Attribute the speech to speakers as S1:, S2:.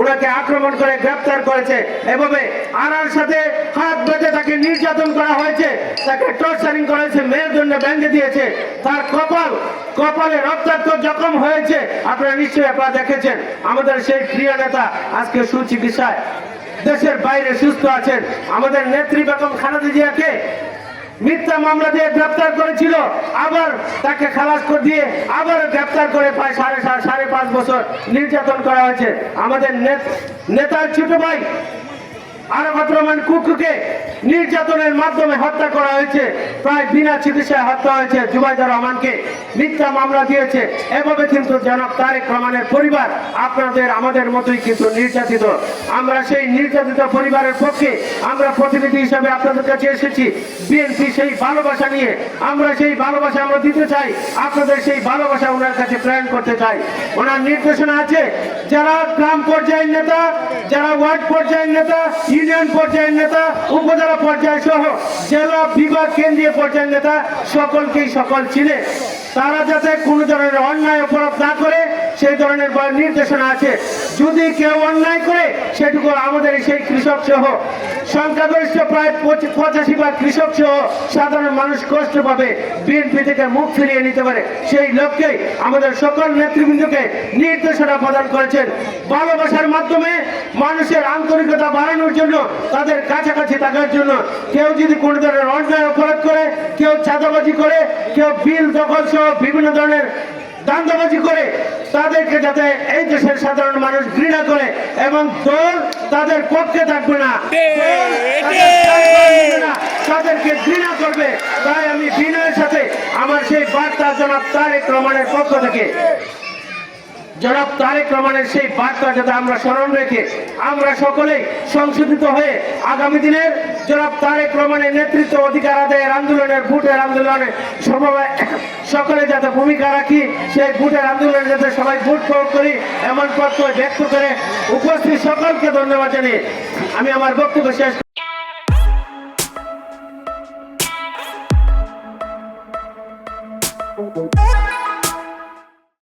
S1: ওনাকে আক্রমণ করে গ্রেপ্তার করেছে। এভাবে আনার সাথে হাত বেঁধে তাকে নির্যাতন করা হয়েছে। তাকে টর্চারিং করা হয়েছে। মেয়ের জন্য ব্যাঙ্গে দিয়েছে। তার কপাল, কপালে রক্তাক্ত জখম হয়েছে। আপনারা নিশ্চয়ই আপনারা দেখেছেন। আমাদের সেই প্রিয় নেতা আজকে সুচিকিৎসায় দেশের বাইরে সুস্থ আছেন। আমাদের নেত্রী বেগম খালেদা জিয়াকে মিথ্যা মামলা দিয়ে গ্রেপ্তার করেছিল। আবার তাকে খালাস করে দিয়ে আবার গ্রেপ্তার করে প্রায় সাড়ে সাড়ে পাঁচ বছর নির্যাতন করা হয়েছে। আমাদের নেত- নেতার ছোট ভাই আরাফাত রহমান কুকুকে নির্যাতনের মাধ্যমে হত্যা করা হয়েছে। প্রায় বিনা চিকিৎসায় হত্যা হয়েছে জুবাইদুর রহমানকে। মিথ্যা মামলা দিয়েছে। এভাবে কিন্তু জনাব তারেক রহমানের পরিবার আপনাদের, আমাদের মতোই কিন্তু নির্যাতিত। আমরা সেই নির্যাতিত পরিবারের পক্ষে আমরা প্রতিনিধি হিসাবে আপনাদের কাছে এসেছি। বিএনপি সেই ভালোবাসা নিয়ে আমরা সেই ভালোবাসা আমরা দিতে চাই। আপনাদের সেই ভালোবাসা ওনার কাছে প্রেরণ করতে চাই। ওনার নির্দেশনা আছে, যারা গ্রাম পর্যায়ের নেতা, যারা ওয়ার্ড পর্যায়ের নেতা ইউনিয়ন পর্যায়ের নেতা, উপজেলা পর্যায় সহ জেলা বিভাগ কেন্দ্রীয় পর্যায়ের নেতা সকলকেই সকল ছিলেন তারা যাতে কোনো ধরনের অন্যায় অপরাধ না করে, সেই ধরনের নির্দেশনা আছে। যদি কেউ অন্যায় করে, সেটুকু আমাদের সেই কৃষক সহ সংখ্যাগরিষ্ঠ প্রায় পঁচি- পঁচাশি ভাগ কৃষক সহ সাধারণ মানুষ কষ্ট পাবে। বিএনপি থেকে মুখ ফিরিয়ে নিতে পারে। সেই লক্ষ্যে আমাদের সকল নেতৃবৃন্দকে নির্দেশনা প্রদান করেছেন। ভালোবাসার মাধ্যমে মানুষের আন্তরিকতা বাড়ানোর জন্য, তাদের কাছাকাছি থাকার জন্য। কেউ যদি কোনো ধরনের অন্যায় অপরাধ করে, কেউ চাঁদাবাজি করে, কেউ বিল দখল সহ বিভিন্ন ধরনের দান্দাবাজি করে, তাদেরকে যাতে এই দেশের সাধারণ মানুষ ঘৃণা করে এবং দল তাদের পক্ষে থাকবে না। তাদেরকে ঘৃণা করবে। তাই আমি বিনয়ের সাথে আমার সেই বার্তা জনাব তারেক রহমানের পক্ষ থেকে জনাব তারেক রহমানের সেই বার্তা যাতে আমরা স্মরণ রেখে আমরা সকলেই সংশোধিত হয়ে আগামী দিনের জনাব তারেক রহমানের নেতৃত্ব অধিকার আদায়ের আন্দোলনের ভোটের আন্দোলনে সমবায় সকলে যাতে ভূমিকা রাখি, সেই ভোটের আন্দোলনে যাতে সবাই ভোট প্রয়োগ করি, এমন পথ ব্যক্ত করে উপস্থিত সকলকে ধন্যবাদ জানিয়ে আমি আমার বক্তব্য শেষ
S2: Thank